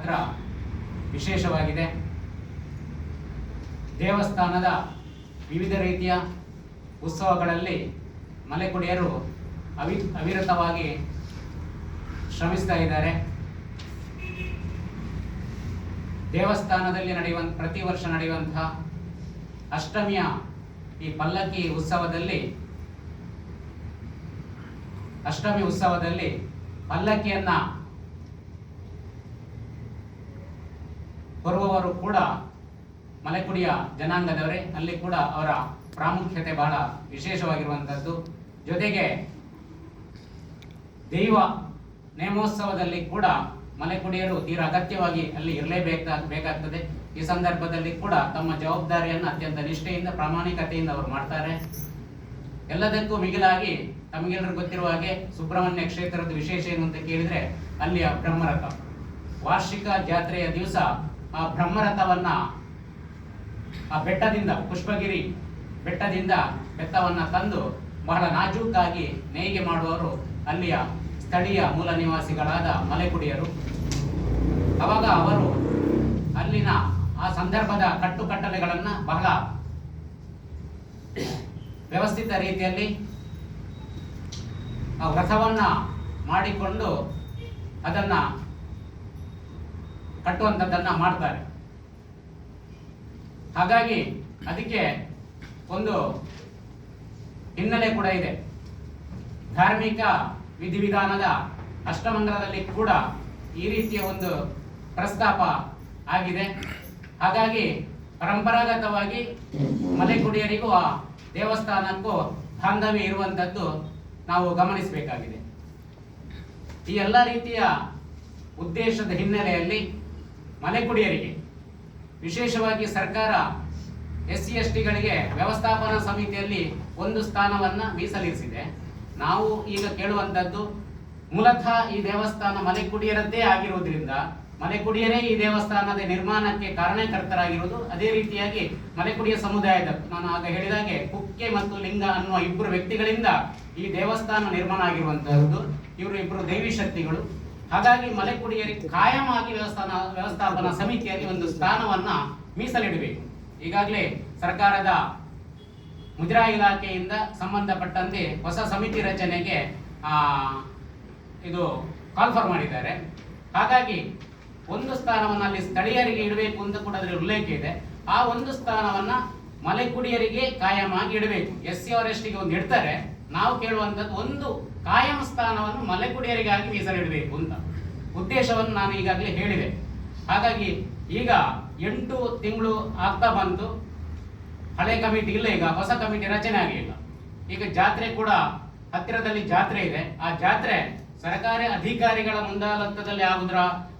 ಅದರ ವಿಶೇಷವಾಗಿದೆ. ದೇವಸ್ಥಾನದ ವಿವಿಧ ರೀತಿಯ ಉತ್ಸವಗಳಲ್ಲಿ ಮಲೆಕುಡಿಯರು ಅವಿ, ಅವಿರತವಾಗಿ ಶ್ರಮಿಸ್ತಾ ಇದ್ದಾರೆ. ದೇವಸ್ಥಾನದಲ್ಲಿ ನಡೆಯುವ, ಪ್ರತಿ ವರ್ಷ ನಡೆಯುವಂತಹ ಅಷ್ಟಮಿಯ ಈ ಪಲ್ಲಕ್ಕಿ ಉತ್ಸವದಲ್ಲಿ, ಅಷ್ಟಮಿ ಉತ್ಸವದಲ್ಲಿ ಪಲ್ಲಕ್ಕಿಯನ್ನ ಹೊರುವವರು ಕೂಡ ಮಲೆಕುಡಿಯ ಜನಾಂಗದವರೇ. ಅಲ್ಲಿ ಕೂಡ ಅವರ ಪ್ರಾಮುಖ್ಯತೆ ಬಹಳ ವಿಶೇಷವಾಗಿರುವಂಥದ್ದು ಜೊತೆಗೆ ದೈವ ನೇಮೋತ್ಸವದಲ್ಲಿ ಕೂಡ ಮಲೆಕುಡಿಯರು ತೀರಾ ಅಗತ್ಯವಾಗಿ ಅಲ್ಲಿ ಇರಲೇಬೇಕಾ, ಬೇಕಾಗ್ತದೆ. ಈ ಸಂದರ್ಭದಲ್ಲಿ ಕೂಡ ತಮ್ಮ ಜವಾಬ್ದಾರಿಯನ್ನು ಅತ್ಯಂತ ನಿಷ್ಠೆಯಿಂದ, ಪ್ರಾಮಾಣಿಕತೆಯಿಂದ ಅವರು ಮಾಡ್ತಾರೆ. ಎಲ್ಲದಕ್ಕೂ ಮಿಗಿಲಾಗಿ ತಮಗೆಲ್ಲರೂ ಗೊತ್ತಿರುವ ಹಾಗೆ ಸುಬ್ರಹ್ಮಣ್ಯ ಕ್ಷೇತ್ರದ ವಿಶೇಷ ಏನು ಅಂತ ಕೇಳಿದ್ರೆ ಅಲ್ಲಿಯ ಬ್ರಹ್ಮರಥ. ವಾರ್ಷಿಕ ಜಾತ್ರೆಯ ದಿವಸ ಆ ಬ್ರಹ್ಮರಥವನ್ನ ಆ ಬೆಟ್ಟದಿಂದ ಪುಷ್ಪಗಿರಿ ಬೆಟ್ಟದಿಂದ ಬೆತ್ತವನ್ನ ತಂದು ಬಹಳ ನಾಜೂಕಾಗಿ ನೇಯ್ಗೆ ಮಾಡುವವರು ಅಲ್ಲಿಯ ಸ್ಥಳೀಯ ಮೂಲ ನಿವಾಸಿಗಳಾದ ಮಲೆಕುಡಿಯರು. ಅವಾಗ ಅವರು ಅಲ್ಲಿನ ಆ ಸಂದರ್ಭದ ಕಟ್ಟುಕಟ್ಟಲೆಗಳನ್ನ ಬಹಳ ವ್ಯವಸ್ಥಿತ ರೀತಿಯಲ್ಲಿ ಆ ವ್ರತವನ್ನ ಮಾಡಿಕೊಂಡು ಅದನ್ನ ಕಟ್ಟುವಂಥದ್ದನ್ನ ಮಾಡ್ತಾರೆ. ಹಾಗಾಗಿ ಅದಕ್ಕೆ ಒಂದು ಹಿನ್ನೆಲೆ ಕೂಡ ಇದೆ. ಧಾರ್ಮಿಕ ವಿಧಿವಿಧಾನದ ಅಷ್ಟಮಂಗಲದಲ್ಲಿ ಕೂಡ ಈ ರೀತಿಯ ಒಂದು ಪ್ರಸ್ತಾಪ ಆಗಿದೆ. ಹಾಗಾಗಿ ಪರಂಪರಾಗತವಾಗಿ ಮಲೆಕುಡಿಯರಿಗೂ ಆ ದೇವಸ್ಥಾನಕ್ಕೂ ಬಾಂಧವ್ಯ ಇರುವಂಥದ್ದು ನಾವು ಗಮನಿಸಬೇಕಾಗಿದೆ. ಈ ಎಲ್ಲ ರೀತಿಯ ಉದ್ದೇಶದ ಹಿನ್ನೆಲೆಯಲ್ಲಿ ಮಲೆಕುಡಿಯರಿಗೆ. ವಿಶೇಷವಾಗಿ ಸರ್ಕಾರ ಎಸ್ ಸಿ ಎಸ್ ಟಿಗಳಿಗೆ ವ್ಯವಸ್ಥಾಪನಾ ಸಮಿತಿಯಲ್ಲಿ ಒಂದು ಸ್ಥಾನವನ್ನ ಮೀಸಲಿರಿಸಿದೆ. ನಾವು ಈಗ ಕೇಳುವಂಥದ್ದು, ಮೂಲತಃ ಈ ದೇವಸ್ಥಾನ ಮಲೆಕುಡಿಯರದ್ದೇ ಆಗಿರುವುದರಿಂದ ಮಲೆಕುಡಿಯರೇ ಈ ದೇವಸ್ಥಾನದ ನಿರ್ಮಾಣಕ್ಕೆ ಕಾರಣಕರ್ತರಾಗಿರುವುದು ಅದೇ ರೀತಿಯಾಗಿ ಮಲೆಕುಡಿಯ ಸಮುದಾಯದ, ನಾನು ಆಗ ಹೇಳಿದಾಗೆ ಕುಕ್ಕೆ ಮತ್ತು ಲಿಂಗ ಅನ್ನುವ ಇಬ್ಬರು ವ್ಯಕ್ತಿಗಳಿಂದ ಈ ದೇವಸ್ಥಾನ ನಿರ್ಮಾಣ ಆಗಿರುವಂತಹದ್ದು. ಇವರು ಇಬ್ಬರು ದೈವಿ ಶಕ್ತಿಗಳು. ಹಾಗಾಗಿ ಮಲೆಕುಡಿಯರಿಗೆ ಆಗಿ ವ್ಯವಸ್ಥಾನ ವ್ಯವಸ್ಥಾಪನಾ ಸಮಿತಿಯಲ್ಲಿ ಒಂದು ಸ್ಥಾನವನ್ನ ಮೀಸಲಿಡಬೇಕು. ಈಗಾಗಲೇ ಸರ್ಕಾರದ ಮುಜರಾ ಇಲಾಖೆಯಿಂದ ಸಂಬಂಧಪಟ್ಟಂತೆ ಹೊಸ ಸಮಿತಿ ರಚನೆಗೆ ಇದು ಕಾಲ್ಫರ್ ಮಾಡಿದ್ದಾರೆ. ಹಾಗಾಗಿ ಒಂದು ಸ್ಥಾನವನ್ನು ಅಲ್ಲಿ ಸ್ಥಳೀಯರಿಗೆ ಇಡಬೇಕು ಅಂತ ಕೂಡ ಅದರಲ್ಲಿ ಉಲ್ಲೇಖ ಇದೆ. ಆ ಒಂದು ಸ್ಥಾನವನ್ನು ಮಲೆಕುಡಿಯರಿಗೆ ಆಗಿ ಇಡಬೇಕು. ಎಸ್ ಸಿ ಆರ್ ಎಸ್ಟಿಗೆ ಒಂದು ಇಡ್ತಾರೆ ನಾವು ಕೇಳುವಂಥದ್ದು ಒಂದು ಕಾಯಂ ಸ್ಥಾನವನ್ನು ಮಲೆಕುಡಿಯರಿಗಾಗಿ ಮೀಸಲಿಡಬೇಕು ಅಂತ. ಉದ್ದೇಶವನ್ನು ನಾನು ಈಗಾಗಲೇ ಹೇಳಿದೆ. ಹಾಗಾಗಿ ಈಗ ಎಂಟು ತಿಂಗಳು ಆಗ್ತಾ ಬಂತು. ಹಳೆ ಕಮಿಟಿ ಇಲ್ಲ ಈಗ, ಹೊಸ ಕಮಿಟಿ ರಚನೆ ಆಗಲಿಲ್ಲ ಈಗ ಜಾತ್ರೆ ಕೂಡ ಹತ್ತಿರದಲ್ಲಿ ಜಾತ್ರೆ ಇದೆ. ಆ ಜಾತ್ರೆ ಸರ್ಕಾರಿ ಅಧಿಕಾರಿಗಳ ಮುಂದಾಲತ್ತದಲ್ಲಿ ಆಗುದ್ರ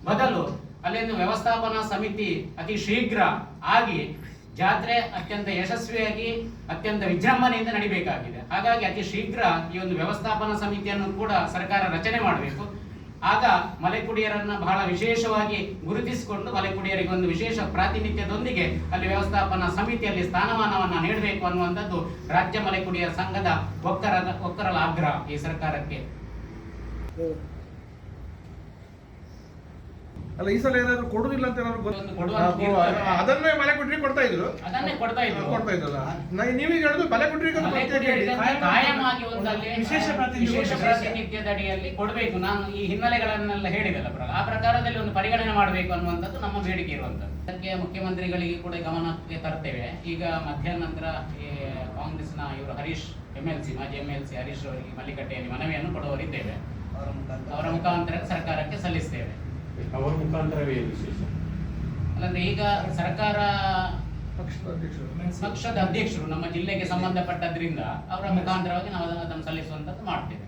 ಬದಲು ಅಲ್ಲಿಂದು ವ್ಯವಸ್ಥಾಪನಾ ಸಮಿತಿ ಅತಿ ಶೀಘ್ರ ಆಗಿ ಜಾತ್ರೆ ಅತ್ಯಂತ ಯಶಸ್ವಿಯಾಗಿ, ಅತ್ಯಂತ ವಿಜೃಂಭಣೆಯಿಂದ ನಡಿಬೇಕಾಗಿದೆ. ಹಾಗಾಗಿ ಅತಿ ಶೀಘ್ರ ಈ ಒಂದು ವ್ಯವಸ್ಥಾಪನಾ ಸಮಿತಿಯನ್ನು ಕೂಡ ಸರ್ಕಾರ ರಚನೆ ಮಾಡಬೇಕು. ಆಗ ಮಲೆಕುಡಿಯರನ್ನ ಬಹಳ ವಿಶೇಷವಾಗಿ ಗುರುತಿಸಿಕೊಂಡು ಮಲೆಕುಡಿಯರಿಗೆ ಒಂದು ವಿಶೇಷ ಪ್ರಾತಿನಿಧ್ಯದೊಂದಿಗೆ ಅಲ್ಲಿ ವ್ಯವಸ್ಥಾಪನಾ ಸಮಿತಿಯಲ್ಲಿ ಸ್ಥಾನಮಾನವನ್ನು ನೀಡಬೇಕು ಅನ್ನುವಂಥದ್ದು ರಾಜ್ಯ ಮಲೆಕುಡಿಯರ ಸಂಘದ ಒಕ್ಕರ ಒಕ್ಕರಲ ಆಗ್ರಹ ಈ ಸರ್ಕಾರಕ್ಕೆ. ಅಲ್ಲ ಈ ಸಲ ಏನಾದ್ರು ಕೊಡುದಿಲ್ಲ ಅಂತ ಏನಾದ್ರು ಅದನ್ನೇ ಮಲೆ ಕುಟ್ರಿ ಕೊಡ್ತಾ ಇದ್ರು. ಕೊಡ್ತಾ ಇದ್ರು. ಕೊಡ್ತಾ ಇದ್ರಲ್ಲ ನೀವೀಗ ಹೇಳುದು ಮಲೆ ಹೇಳಿ. ಮಲೆಕುಡಿಯರಿಗೆ ವಿಶೇಷ ಪ್ರಾತಿನಿಧ್ಯದಡಿಯಲ್ಲಿ ವಿಶೇಷ ಪ್ರಾತಿನಿಧ್ಯದ ಅಡಿಯಲ್ಲಿ ಕೊಡಬೇಕು. ನಾನು ಈ ಹಿನ್ನೆಲೆಗಳನ್ನೆಲ್ಲ ಹೇಳಿದಲ್ಲ ಆ ಪ್ರಕಾರದಲ್ಲಿ ಒಂದು ಪರಿಗಣನೆ ಮಾಡಬೇಕು ಅನ್ನುವಂಥದ್ದು ನಮ್ಮ ಬೇಡಿಕೆ ಇರುವಂಥದ್ದು. ಅದಕ್ಕೆ ಮುಖ್ಯಮಂತ್ರಿಗಳಿಗೆ ಕೂಡ ಗಮನಕ್ಕೆ ತರ್ತೇವೆ. ಈಗ ಮಧ್ಯಾಹ್ನ ನಂತರ ಕಾಂಗ್ರೆಸ್ನ ಇವರು ಹರೀಶ್ ಎಂ ಎಲ್ ಸಿ ಮಾಜಿ ಎಂ ಎಲ್ ಸಿ ಹರೀಶ್ ಅವರಿಗೆ ಮಲ್ಲಿಕಟ್ಟೆಯಲ್ಲಿ ಮನವಿಯನ್ನು ಕೊಡುವವರಿದ್ದೇವೆ. ಅವರ ಮುಖಾಂತರ ಸರ್ಕಾರಕ್ಕೆ ಸಲ್ಲಿಸ್ತೇವೆ. ಅವರ ಮುಖಾಂತರವೇ ವಿಶೇಷ. ಅಲ್ಲಂದ್ರೆ ಈಗ ಸರ್ಕಾರ ಪಕ್ಷದ ಅಧ್ಯಕ್ಷರು ಪಕ್ಷದ ಅಧ್ಯಕ್ಷರು ನಮ್ಮ ಜಿಲ್ಲೆಗೆ ಸಂಬಂಧಪಟ್ಟದ್ರಿಂದ ಅವರ ಮುಖಾಂತರವಾಗಿ ನಾವು ಅದನ್ನು ಸಲ್ಲಿಸುವಂತದ್ದು ಮಾಡ್ತೇವೆ.